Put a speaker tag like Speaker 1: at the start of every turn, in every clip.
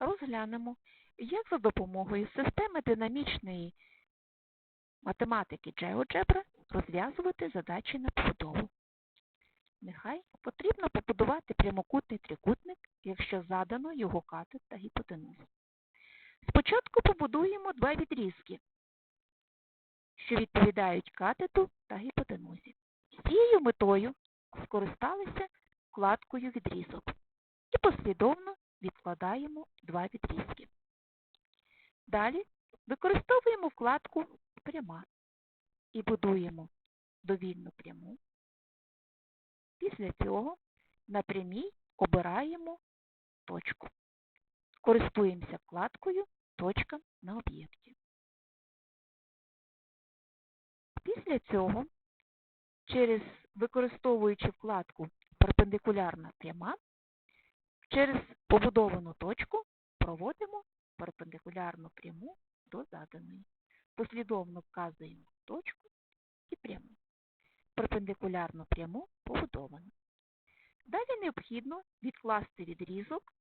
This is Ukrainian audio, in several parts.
Speaker 1: розглянемо, як за допомогою системи динамічної математики GeoGebra розв'язувати задачі на побудову. Нехай потрібно побудувати прямокутний трикутник, якщо задано його катет та гіпотенуза. Спочатку побудуємо два відрізки, що відповідають катету та гіпотенузі. З цією метою скористалися вкладкою відрізок і послідовно відкладаємо два відрізки. Далі використовуємо вкладку Пряма і будуємо довільну пряму. Після цього на прямій обираємо точку. Користуємося вкладкою Точка на об'єкті. Після цього, через використовуючи вкладку Перпендикулярна пряма, через побудовану точку проводимо перпендикулярну пряму до заданої. Послідовно вказуємо точку і пряму. Перпендикулярну пряму побудовано. Далі необхідно відкласти відрізок,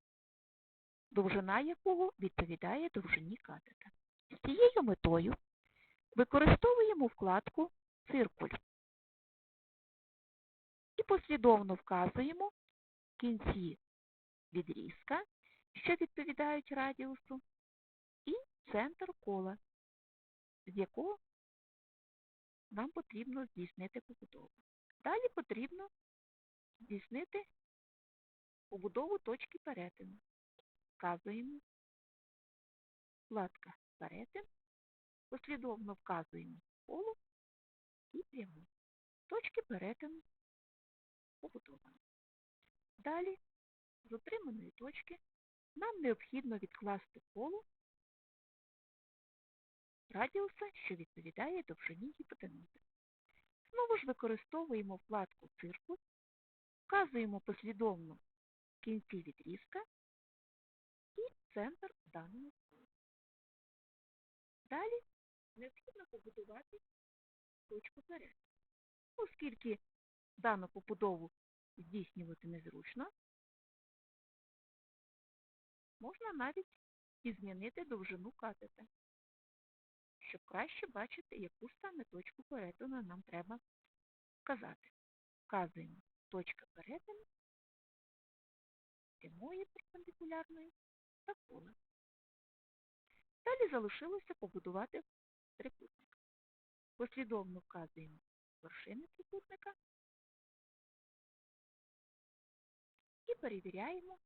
Speaker 1: довжина якого відповідає довжині катета. З цією метою використовуємо вкладку Циркуль і послідовно вказуємо кінці відрізка, що відповідають радіусу, і центр кола, з якого нам потрібно здійснити побудову. Далі потрібно здійснити побудову точки перетину. Вказуємо вкладка перетин, послідовно вказуємо коло і пряму. Точки перетину побудовано. Далі з отриманої точки нам необхідно відкласти коло радіуса, що відповідає довжині гіпотенузи. Знову ж використовуємо вкладку циркуль, вказуємо послідовно кінці відрізка і центр даного кола. Далі необхідно побудувати точку перетину. Оскільки дану побудову здійснювати незручно, можна навіть і змінити довжину катета, щоб краще бачити, яку саме точку перетину нам треба вказати. Вказуємо точка перетину прямої перпендикулярної та кола. Далі залишилося побудувати трикутник. Послідовно вказуємо вершини трикутника і перевіряємо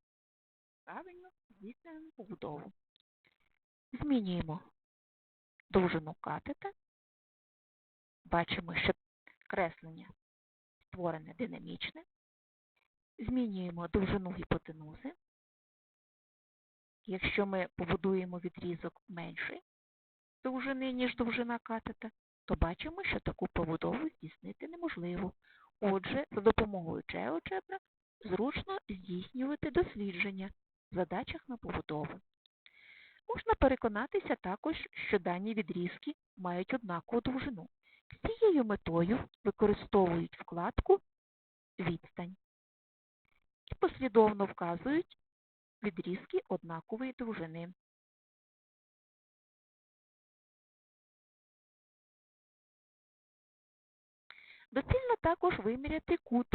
Speaker 1: правильно здійснену побудову. Змінюємо довжину катета. Бачимо, що креслення створене динамічне. Змінюємо довжину гіпотенузи. Якщо ми побудуємо відрізок менший довжини, ніж довжина катета, то бачимо, що таку побудову здійснити неможливо. Отже, за допомогою GeoGebra зручно здійснювати дослідження задачах на побудову. Можна переконатися також, що дані відрізки мають однакову довжину. Цією метою використовують вкладку Відстань і послідовно вказують відрізки однакової довжини. Доцільно також виміряти кут,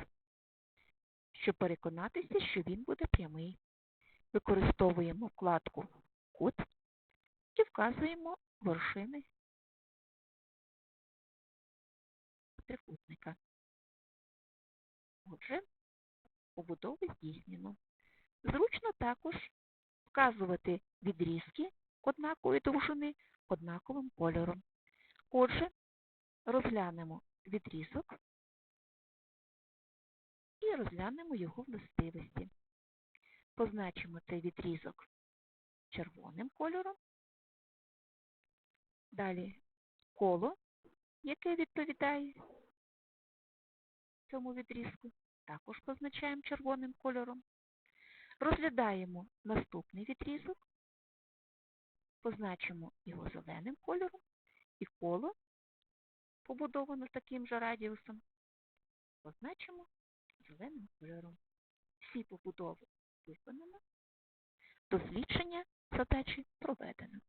Speaker 1: щоб переконатися, що він буде прямий. Використовуємо вкладку Кут і вказуємо вершини трикутника. Отже, побудови здійснено. Зручно також вказувати відрізки однакової довжини однаковим кольором. Отже, розглянемо відрізок і розглянемо його властивості. Позначимо цей відрізок червоним кольором. Далі коло, яке відповідає цьому відрізку, також позначаємо червоним кольором. Розглядаємо наступний відрізок, позначимо його зеленим кольором і коло, побудовано таким же радіусом, позначимо зеленим кольором. Всі побудови виконано. Дослідження задачі проведено.